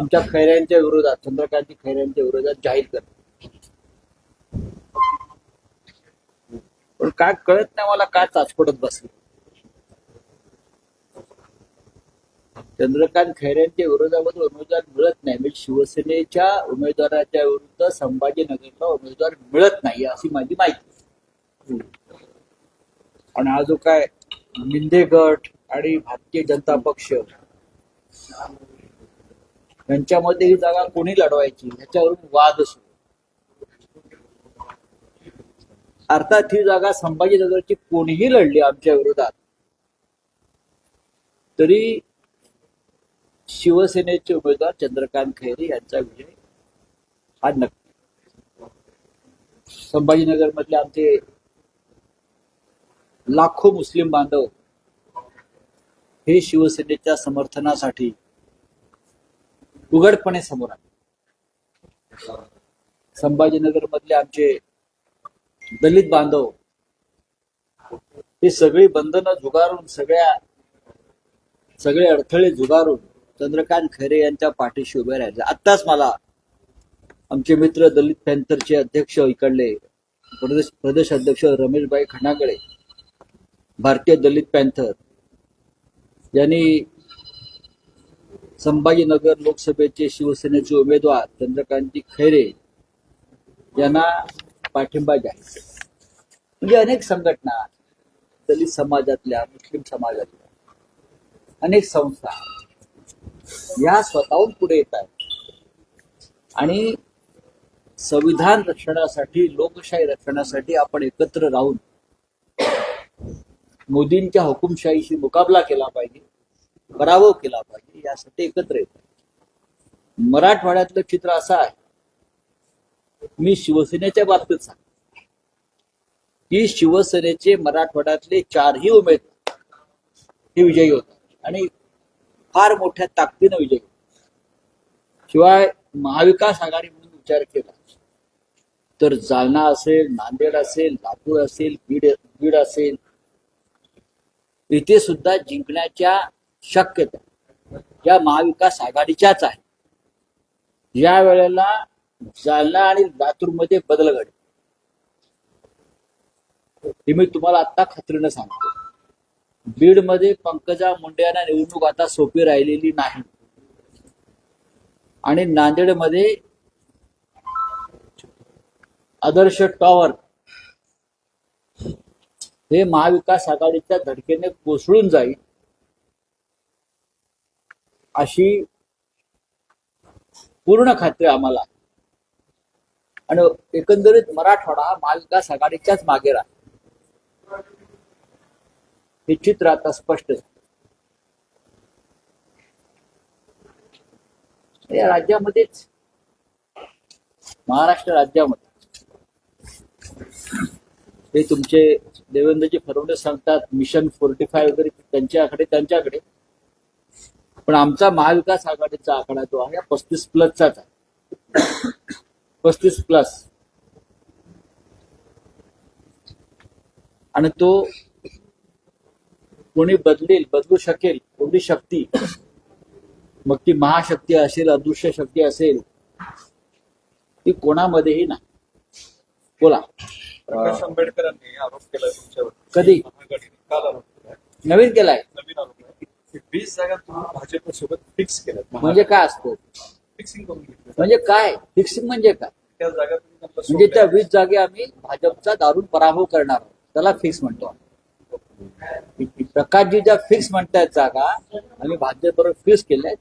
आमच्या खैऱ्यांच्या विरोधात चंद्रकांत खैऱ्यांच्या विरोधात जाहीर करतो पण काय कळत नाही मला काय चाचपडत बसले? चंद्रकांत खैऱ्यांच्या विरोधामध्ये उमेदवार मिळत नाही. म्हणजे शिवसेनेच्या उमेदवाराच्या विरुद्ध संभाजीनगरला उमेदवार मिळत नाही अशी माझी माहिती आणि हा जो काय मिंदे गट आणि भारतीय जनता पक्ष यांच्यामध्ये ही जागा कोणी लढवायची? ह्याच्यावरून वाद सुरू अर्थात ही जागा संभाजीनगरची कोणीही लढली आमच्या विरोधात तरी शिवसेनेचे उमेदवार चंद्रकांत खैरे यांचा विजय हा नक्की. संभाजीनगर मधले आमचे लाखो मुस्लिम बांधव हे शिवसेनेच्या समर्थनासाठी उघडपणे समोर आले. संभाजीनगर मधले आमचे दलित बांधव ही सगळी बंधनं झुगारून सगळ्या सगळे अडथळे झुगारून चंद्रकांत खैरे यांच्या पाठीशी उभे राहिले. आत्ताच मला आमचे मित्र दलित पॅन्थरचे अध्यक्ष इकडले प्रदेश प्रदेश अध्यक्ष रमेशभाई खणाकडे भारतीय दलित पॅन्थर यांनी संभाजीनगर लोकसभेचे शिवसेनेचे उमेदवार चंद्रकांती खैरे यांना पाठिंबा जाहीर म्हणजे अनेक संघटना दलित समाजातल्या मुस्लिम समाजातल्या अनेक संस्था या स्वतःहून पुढे येत आहेत. आणि संविधान रक्षणासाठी लोकशाही रक्षणासाठी आपण एकत्र राहून मोदींच्या हुकुमशाहीशी मुकाबला केला पाहिजे. पराभव केला पाहिजे यासाठी एकत्र येत. मराठवाड्यातलं चित्र असं आहे. मी शिवसेनेच्या बाबतीत सांग की शिवसेनेचे मराठवाड्यातले चारही उमेदवार हे विजयी होतात. आणि फार मोठ्या ताकदीनं विजयी होतात. शिवाय महाविकास आघाडी म्हणून विचार केला तर जालना असेल नांदेड असेल लातूर असेल बीड बीड असेल इथे सुद्धा जिंकण्याच्या शक्यता. या महाविकास आघाडीच्याच आहे या वेळेला जालना आणि लातूरमध्ये बदल घडेल. ते मी तुम्हाला आता खात्रीनं सांगतो. बीडमध्ये पंकजा मुंडे यांना निवडणूक आता सोपी राहिलेली नाही. आणि नांदेडमध्ये आदर्श टॉवर हे महाविकास आघाडीच्या धडकेने कोसळून जाईल. अशी पूर्ण खात्री आम्हाला. आणि एकंदरीत मराठवाडा हा महाविकास आघाडीच्याच मागे राहील हे चित्र आता स्पष्ट झालं. या राज्यामध्येच महाराष्ट्र राज्यामध्ये हे तुमचे देवेंद्रजी फडणवीस सांगतात मिशन फोर्टी फाय वगैरे त्यांच्याकडे त्यांच्याकडे पण आमचा महाविकास आघाडीचा आकडा जो आहे पस्तीस प्लसचाच आहे. पस्तीस प्लस. आणि तो कोणी बदलेल बदलू शकेल एवढी शक्ती. मग ती महाशक्ती असेल अदृश्य शक्ती असेल ती कोणामध्येही नाही. बोला. प्रकाश आंबेडकरांनी आरोप केलाय तुमच्यावर कधी? काल नवीन केलाय. नवीन आरोप वीस जागा तुम्ही भाजपसोबत फिक्स केल्यात. म्हणजे काय असतं? फिक्सिंग करून घेतलं. म्हणजे काय? फिक्सिंग म्हणजे काय? त्या जागा तुम्ही त्यांना म्हणजे त्या सोडल्या. वीस जागे आम्ही भाजपचा दारून पराभव करणार आहोत. त्याला फिक्स म्हणतो आम्ही. प्रकाशजी ज्या फिक्स म्हणतायत जागा आम्ही भाजपबरोबर फिक्स केल्यात.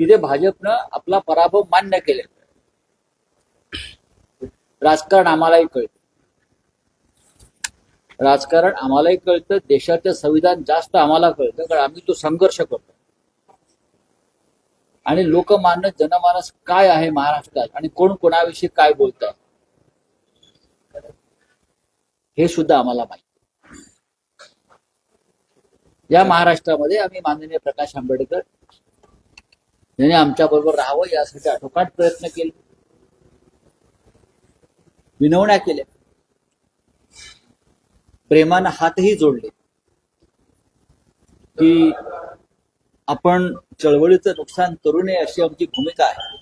तिथे भाजपनं आपला पराभव मान्य केले राजकारण आम्हालाही कळतं. राजकारण आम्हालाही कळतं देशाचं संविधान जास्त आम्हाला कळतं कारण आम्ही तो संघर्ष करतो. आणि लोकमान्य जनमानस काय आहे महाराष्ट्रात आणि कोण कोणाविषयी काय बोलत हे सुद्धा आम्हाला माहीत या महाराष्ट्रामध्ये आम्ही माननीय प्रकाश आंबेडकर यांनी आमच्या बरोबर राहावं यासाठी आटोकाट प्रयत्न केले. विनवण्या केल्या. प्रेमानं हातही जोडले. की आपण चळवळीचं नुकसान करू नये अशी आमची भूमिका आहे.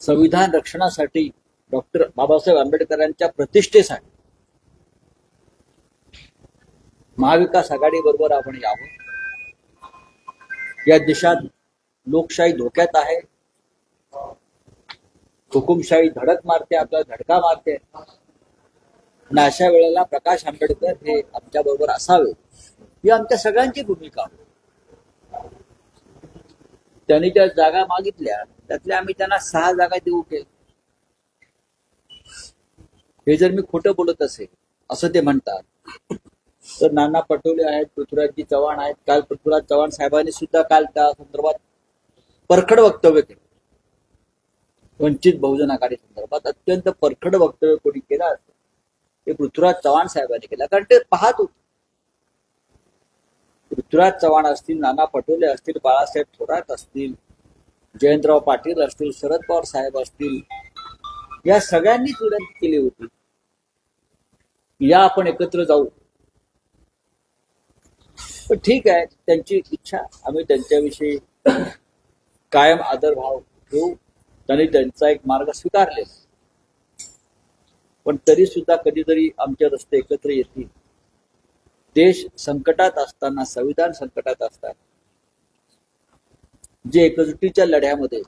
संविधान रक्षणासाठी डॉक्टर बाबासाहेब आंबेडकरांच्या प्रतिष्ठेसाठी महाविकास आघाडी बरोबर आपण यावं. या देशात लोकशाही धोक्यात आहे. हुकुमशाही धडक मारते आपल्याला धडका मारते. आणि अशा वेळेला प्रकाश आंबेडकर हे आमच्या बरोबर असावे. ही आमच्या सगळ्यांची भूमिका. त्यांनी ज्या जागा मागितल्या त्यातल्या आम्ही त्यांना सहा जागा देऊ केल्या हे जर मी खोटं बोलत असेल असं ते म्हणतात. तर नाना पटोले आहेत पृथ्वीराजजी चव्हाण आहेत. काल पृथ्वीराज चव्हाण साहेबांनी सुद्धा काल त्या संदर्भात परखड वक्तव्य केलं. वंचित बहुजन आघाडी संदर्भात अत्यंत परखड वक्तव्य कोणी केलं असेल ते पृथ्वीराज चव्हाण साहेबांनी केला. कारण ते पाहत होते. पृथ्वीराज चव्हाण असतील नाना पटोले असतील बाळासाहेब थोरात असतील जयंतराव पाटील असतील शरद पवार साहेब असतील या सगळ्यांनीच विनंती केली होती. या आपण एकत्र जाऊ. पण ठीक आहे त्यांची इच्छा. आम्ही त्यांच्याविषयी कायम आदरभाव ठेवू. त्यांनी त्यांचा एक मार्ग स्वीकारले पण तरी सुद्धा कधीतरी आमचे रस्ते एकत्र येतील देश संकटात असताना संविधान संकटात असताना जे एकजुटीच्या लढ्यामध्ये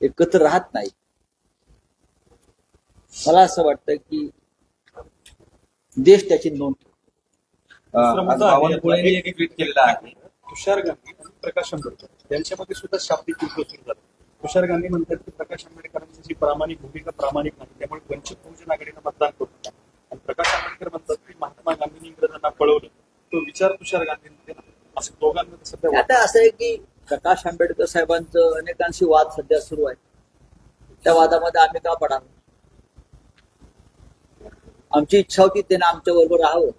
एकत्र राहत नाही मला असं वाटतं की देश त्याची नोंद ट्विट केलेलं आहे. तुषार गांधी आणि प्रकाश आंबेडकर यांच्यामध्ये सुद्धा शाब्दिक युद्ध तुषार गांधी म्हणतात की प्रकाश आंबेडकरांची जी प्रामाणिक भूमिका प्रामाणिक नाही त्यामुळे वंचित बहुजन आघाडीनं मतदान करू नका आणि प्रकाश आंबेडकर म्हणतात की महात्मा गांधींनी इंग्रजांना पळवलं. तो विचार तुषार गांधींमध्ये. असं दोघांमध्ये सध्या आता असं आहे की प्रकाश आंबेडकर साहेबांचं अनेकांशी वाद सध्या सुरू आहे. त्या वादामध्ये आम्ही का पडावं आमची इच्छा होती त्यांना आमच्या बरोबर राहावं.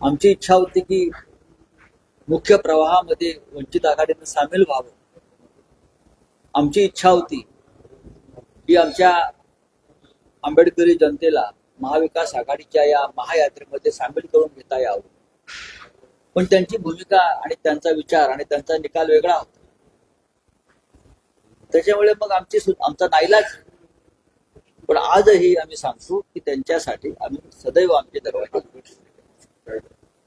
आमची इच्छा होती की मुख्य प्रवाहामध्ये वंचित आघाडीनं सामील व्हावं. आमची इच्छा होती ही आमच्या आंबेडकरी जनतेला महाविकास आघाडीच्या या महायात्रेमध्ये सामील करून घेता यावं. पण त्यांची भूमिका आणि त्यांचा विचार आणि त्यांचा निकाल वेगळा होता. त्याच्यामुळे मग आमची आमचा नाईलाज. पण आजही आम्ही सांगतो की त्यांच्यासाठी आम्ही सदैव आमचे दरवाजे उघडे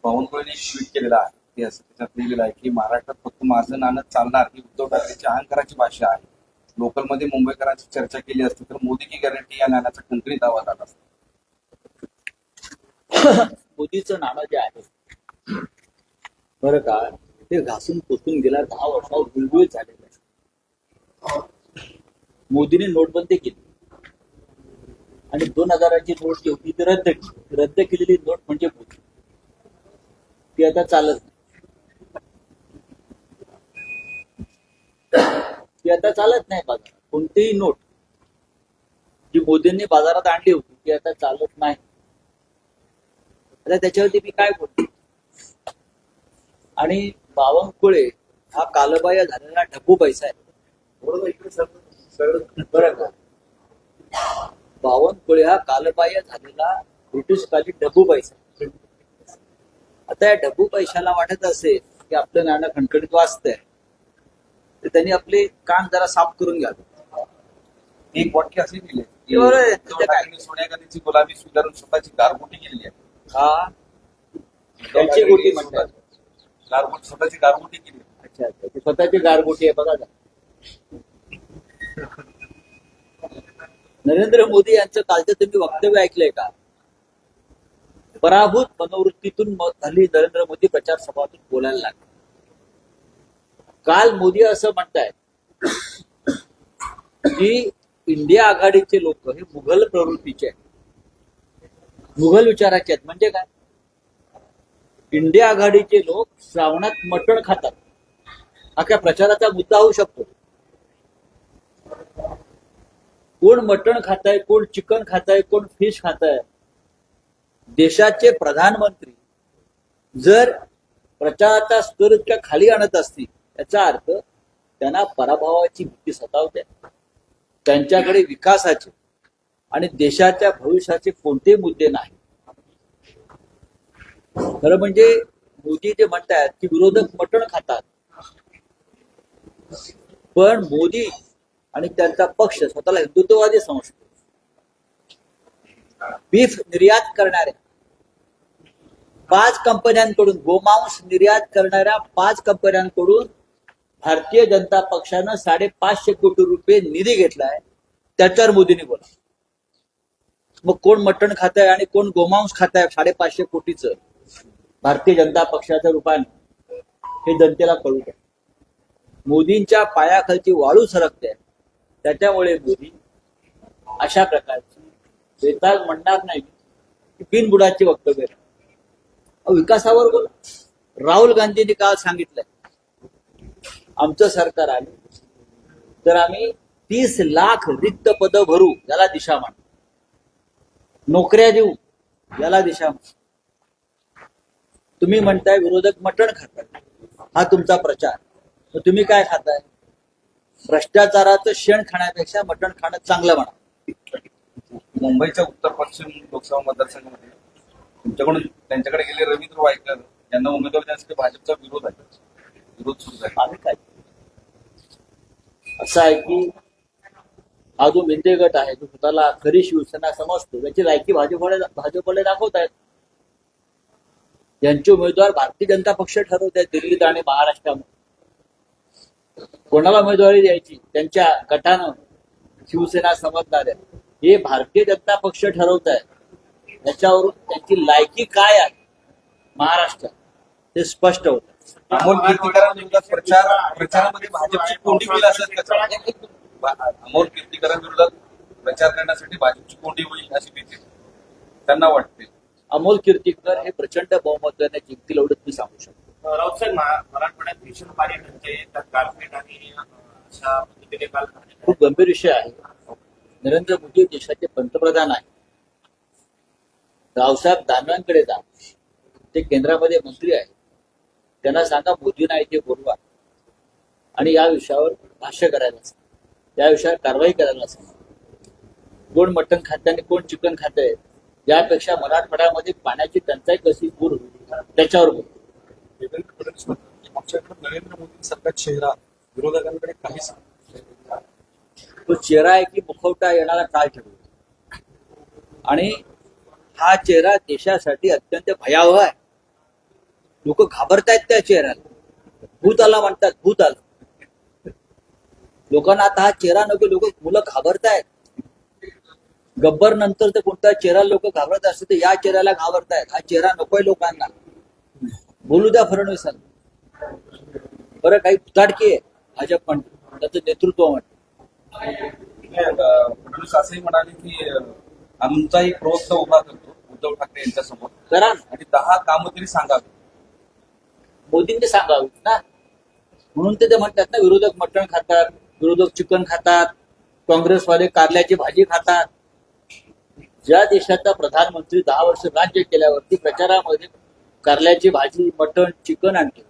बावनकुळेंनी ट्विट केलेला आहे. ते असं त्याच्यात लिहिलेलं आहे की महाराष्ट्रात फक्त माझं नाणं चालणार ही उद्धव ठाकरेची अहंकाराची भाषा आहे. लोकलमध्ये मुंबईकरांची चर्चा केली असती तर मोदी की गॅरंटी या नाण्याचा खंडणीत दावा झाला असता? मोदीचं नाणं जे आहे बरं का ते घासून पुसून गेल्या दहा वर्षावर गुळगुळीत झालेलं आहे. मोदीने नोटबंदी केली. आणि दोन हजाराची नोट जी होती ती रद्द केली. रद्द केलेली नोट म्हणजे मोदी. ती आता चालत नाही. ती आता चालत नाही बाजारात कोणतीही नोट जी मोदींनी बाजारात आणली होती ती आता चालत नाही. आता त्याच्यावरती मी काय बोलतो आणि बावनकुळे हा कालबाह्य झालेला ढकू पैसा आहे. बरं का? बावनकुळे हा कालबाह्य झालेला ब्रिटिशकालीन ढबू पैसा आता या ढबू पैशाला वाटत असेल की आपलं नाणं खणखणीत वाचतंय तर त्यांनी आपले कान जरा साफ करून घ्यावे. एक वाक्य असे दिले सोनिया गांधीची गुलाबी स्वीकारून स्वतःची गारगोटी केलेली आहे. हा. त्यांची गोटी म्हणतात. गारगोटी स्वतःची गारगोटी केली. आहे. अच्छा अच्छा. ती स्वतःची गारगोटी आहे बघा. नरेंद्र मोदी यांचं कालचं तुम्ही वक्तव्य ऐकलंय का? पराभूत मनोवृत्तीतून म- हल्ली नरेंद्र मोदी प्रचार सभातून बोलायला लागले. काल मोदी असं म्हणतायत की इंडिया आघाडीचे लोक हे मुघल प्रवृत्तीचे आहेत. मुघल विचाराचे आहेत. म्हणजे काय? इंडिया आघाडीचे लोक श्रावणात मटण खातात. हा काय प्रचाराचा मुद्दा होऊ शकतो? कोण मटण खाताय कोण चिकन खाताय कोण फिश खाताय? देशाचे प्रधानमंत्री जर प्रचाराचा स्तर इतक्या खाली आणत असतील याचा अर्थ त्यांना पराभवाची भीती सतावते त्यांच्याकडे विकासाचे आणि देशाच्या भविष्याचे कोणते मुद्दे नाही खरं म्हणजे मोदी जे म्हणतात की विरोधक मटण खातात पण मोदी आणि त्यांचा पक्ष स्वतःला हिंदुत्ववादी समजतो. बीफ निर्यात करणाऱ्या पाच कंपन्यांकडून गोमांस निर्यात करणाऱ्या पाच कंपन्यांकडून भारतीय जनता पक्षानं साडेपाचशे कोटी रुपये निधी घेतलाय. त्याच्यावर मोदींनी बोला. मग कोण मटण खात आहे आणि कोण गोमांस खात आहे साडेपाचशे कोटीचं? भारतीय जनता पक्षाच्या रूपाने. हे जनतेला कळू द्या. मोदींच्या पायाखालची वाळू सरकते. त्याच्यामुळे मोदी अशा प्रकारची बेताल म्हणणार नाही की बिनबुडाची वक्तव्य. विकासावर बोला. राहुल गांधींनी काल सांगितलंय आमचं सरकार आलं. तर आम्ही तीस लाख रिक्त पद भरू याला दिशा मान. नोकऱ्या देऊ याला दिशा मान. तुम्ही म्हणताय विरोधक मटण खातात. हा तुमचा प्रचार. तर तुम्ही काय खाताय? भ्रष्टाचाराचं शेण खाण्यापेक्षा मटण खाणं चांगलं म्हणा. मुंबईच्या उत्तर पश्चिम लोकसभा मतदारसंघामध्ये तुमच्याकडून त्यांच्याकडे गेले रवींद्र वायकर यांना उमेदवार देण्यासाठी भाजपचा विरोध आहे. विरोध सुरू आहे काय? असं आहे की हा जो मेंदे गट आहे जो स्वतःला खरी शिवसेना समजतो त्याची लायकी भाजपकडे भाजपकडे दाखवत आहेत यांचे उमेदवार भारतीय जनता पक्ष ठरवत आहेत दिल्लीत आणि महाराष्ट्रामध्ये. कोणाला उमेदवारी द्यायची? त्यांच्या गटानं शिवसेना समजणार आहे हे भारतीय जनता पक्ष ठरवत आहे याच्यावरून त्यांची लायकी काय आहे? महाराष्ट्रात. ते स्पष्ट होत अमोल कीर्तीकरांविरोधात प्रचार प्रचारामध्ये भाजपची कोंडी होईल असं त्याचं- अमोल कीर्तीकरांविरोधात प्रचार करण्यासाठी भाजपची कोंडी होईल अशी भीती त्यांना वाटते. अमोल कीर्तीकर हे प्रचंड बहुमताने जिंकतील एवढंच मी सांगू शकतो. राऊत साहेब मा- मराठवाड्यात भीषण पाणी गारपीट आणि अं, अशा पद्धतीने काल पाणी खूप गंभीर विषय आहे. नरेंद्र मोदी देशाचे पंतप्रधान आहे रावसाहेब दानवांकडे जा. ते केंद्रामध्ये मंत्री आहेत. त्यांना सांगा मोदींना इथे बोलवा. आणि या विषयावर भाष्य करायला सांगा. या विषयावर कारवाई करायला सांगा. कोण मटण खाते आणि कोण चिकन खाते यापेक्षा मराठवाड्यामध्ये पाण्याची टंचाई कशी दूर होईल? त्याच्यावर बोल देवेंद्र फडणवीस म्हणतात की आमच्याकडे नरेंद्र मोदींसारखा चेहरा विरोधकांकडे काहीच. तो चेहरा आहे की मुखवटा येणारा काळ ठरवतो? आणि हा चेहरा देशासाठी अत्यंत भयावह आहे. लोक घाबरतायत त्या चेहऱ्याला. भूत आला म्हणतात भूत आला. लोकांना आता हा चेहरा नको लोक मुलं घाबरतायत. गब्बर नंतर तर कोणता चेहरा लोक घाबरत असते तर या चेहऱ्याला घाबरतायत. हा चेहरा नकोय लोकांना. बोलू द्या फडणवीसांना. बरं काही फुताडकी आहे. भाजप म्हणते त्याचं नेतृत्व म्हणते फडणवीस असंही म्हणाले की अं, आमचा एक प्रवक्ता उभा करतो उद्धव ठाकरे यांच्यासमोर. करा ना. आणि दहा कामं तरी सांगावी. मोदींनी सांगावी ना? म्हणून ते ते म्हणतात ना विरोधक मटण खातात विरोधक चिकन खातात काँग्रेसवाले कारल्याची भाजी खातात. ज्या देशाचा प्रधानमंत्री दहा वर्ष राज्य केल्यावरती प्रचारामध्ये कारल्याची भाजी मटण चिकन आणते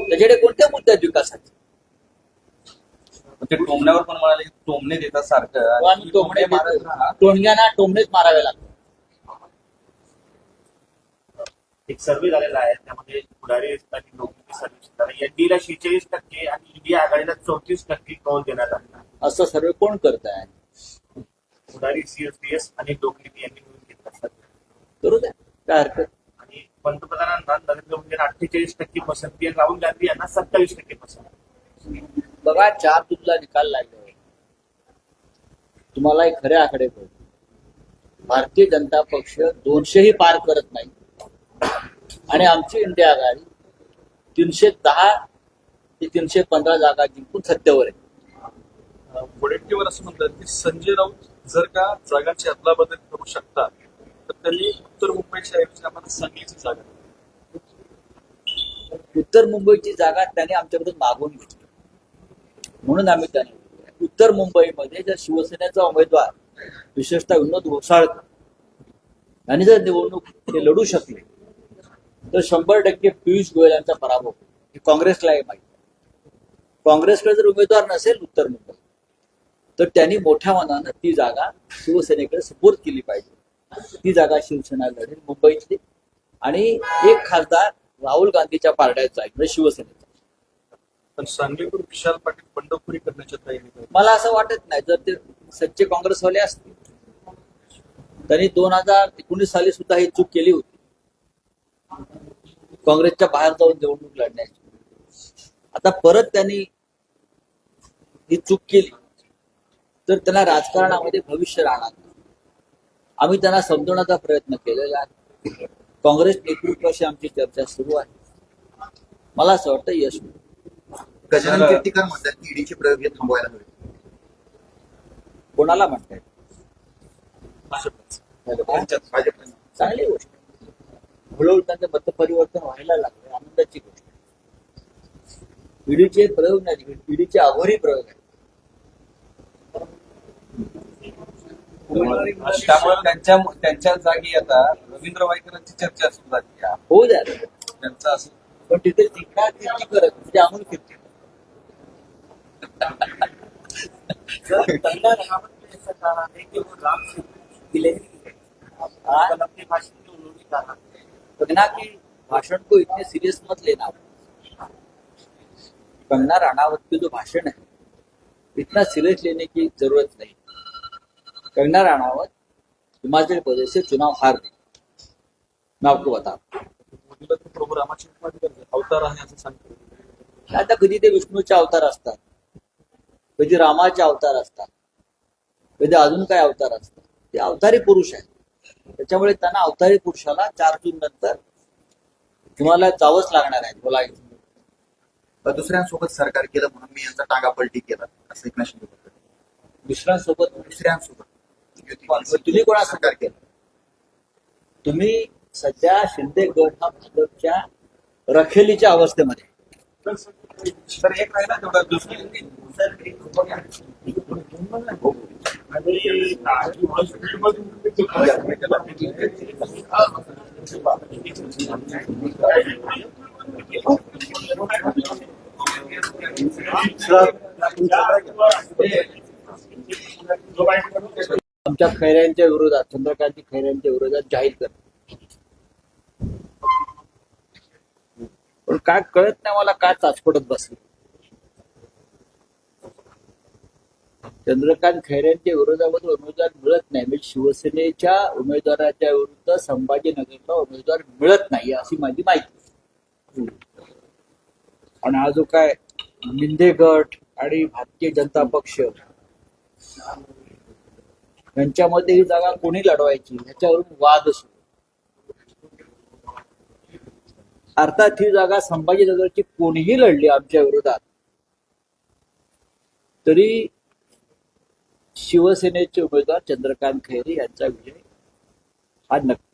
त्याच्याकडे कोणत्या मुद्द्यात विकासाचे? ते टोमण्यावर पण म्हणाले टोमणे देतात सारखं. आम्ही टोमणे. टोणग्यांना टोमणेच मारावे लागतात. एक सर्व्हे झालेला आहे. त्यामध्ये पुढारी आणि नोकरी सर्व्हिस एनडीला शेहेचाळीस टक्के आणि इंडिया आघाडीला चौतीस टक्के कौल देण्यात आला असं सर्व कोण करत आहे पुढारी सीएसडीएस आणि डोकलिपी यांनी मिळून घेतला सर्वे. द्या. काय हरकत? आणि पंतप्रधानांना नरेंद्र मोदींना अठ्ठेचाळीस टक्के पसंती. आणि राहुल गांधी यांना सत्तावीस टक्के पसंती. बघा चार तुमचा निकाल लागले तुम्हाला एक खरे आकडे भारतीय जनता पक्ष दोनशेही पार करत नाही. आणि आमची इंडिया आघाडी तीनशे दहा ते तीनशे पंधरा जागा जिंकून सत्तेवर आहे वडेट्टीवर असं म्हणतात की संजय राऊत जर का जागांची अदलाबदल करू शकतात तर त्यांनी उत्तर मुंबईच्या ऐवजी आम्हाला सांगलीची जागा. उत्तर मुंबईची जागा त्यांनी आमच्याकडून मागून घेतली म्हणून आम्ही त्यांना. उत्तर मुंबईमध्ये जर शिवसेनेचा उमेदवार विशेषतः विनोद घोसाळकर यांनी जर निवडणूक ते लढू शकले तर शंभर टक्के पियुष गोयल यांचा पराभव. हे काँग्रेसलाही माहिती. काँग्रेसकडे जर उमेदवार नसेल उत्तर मुंबई तर त्यांनी मोठ्या मनानं ती जागा शिवसेनेकडे सुपूर्द केली पाहिजे ती जागा शिवसेना लढेल मुंबईतली आणि एक खासदार राहुल गांधीच्या पारड्याचा आहे म्हणजे शिवसेनेचा पण सांगलीकर विशाल पाटील बंडखोरी करण्याच्या आहेत. मला असं वाटत नाही जर ते सच्चे काँग्रेसवाले असतील त्यांनी दोन हजार एकोणीस साली सुद्धा ही चूक केली होती काँग्रेसच्या बाहेर जाऊन निवडणूक लढण्याची. आता परत त्यांनी ही चूक केली तर त्यांना राजकारणामध्ये भविष्य राहणार नाही. आम्ही त्यांना समजवण्याचा प्रयत्न केलेला आहे. काँग्रेस नेतृत्वाशी आमची चर्चा सुरू आहे. मला असं वाटतं यश. गजानन कीर्तिकर म्हणतात की ईडीचे प्रयोग हे थांबवायला हवे. कोणाला म्हणताय? चांगली गोष्ट. हळूहळू त्यांचं मतपरिवर्तन व्हायला लागलं आनंदाची गोष्ट. ईडीचे प्रयोग नाही ईडीचे अघोरी प्रयोग आहेत त्यामुळे त्यांच्या त्यांच्या जागी आता रवींद्र वायकरांची चर्चा सुरू झाली. होऊ द्या त्यांचं असं पण तिथे जिंकणार कीर्ती करत म्हणजे अमोल कीर्ती सर कंगना रनावत ने ऐसा कहा है कि वो राम से गिलहरी है हाँ? कल अपने भाषण में उन्होंने कहा कंगना की भाषण को इतने सीरियस मत लेना. कंगना राणावत के जो भाषण है इतना सीरियस लेने की जरूरत नहीं. कंगना राणावत हिमाचल प्रदेश से चुनाव हार गई मैं आपको बता अवतार आहे असं सांगतो आता कधी ते विष्णूचे अवतार असतात? कधी रामाचे अवतार असतात? कधी अजून काय अवतार असतात? ते अवतारी पुरुष आहेत. त्याच्यामुळे त्यांना अवतारी पुरुषाला चार जून नंतर तुम्हाला जावंच लागणार आहे बोलायचं दुसऱ्यांसोबत सरकार केलं म्हणून मी यांचा टांगा पलटी केला असं एकनाथ शिंदे. दुसऱ्यांसोबत? दुसऱ्यांसोबत. तुम्ही कोणासोबत सरकार केलं. तुम्ही सध्या शिंदे गट हा भाजपच्या रखेलीच्या अवस्थेमध्ये. एक राहिला तेवढा दुसरी आमच्या खैऱ्यांच्या विरोधात चंद्रकांत खैऱ्यांच्या विरोधात जाहीर कर. पण काय कळत नाही मला काय चाचपडत बसली. चंद्रकांत खैऱ्यांच्या विरोधामध्ये उमेदवार मिळत नाही. म्हणजे शिवसेनेच्या उमेदवाराच्या विरुद्ध संभाजीनगरला उमेदवार मिळत नाही अशी माझी माहिती आणि हा जो काय मिंदे गट आणि भारतीय जनता पक्ष यांच्यामध्ये ही जागा कोणी लढवायची? ह्याच्यावरून वाद असतो. अर्थात ही जागा संभाजीनगरची कोणीही लढली आमच्या विरोधात तरी शिवसेनेचे उमेदवार चंद्रकांत खैरे यांचा विजय हा नक्की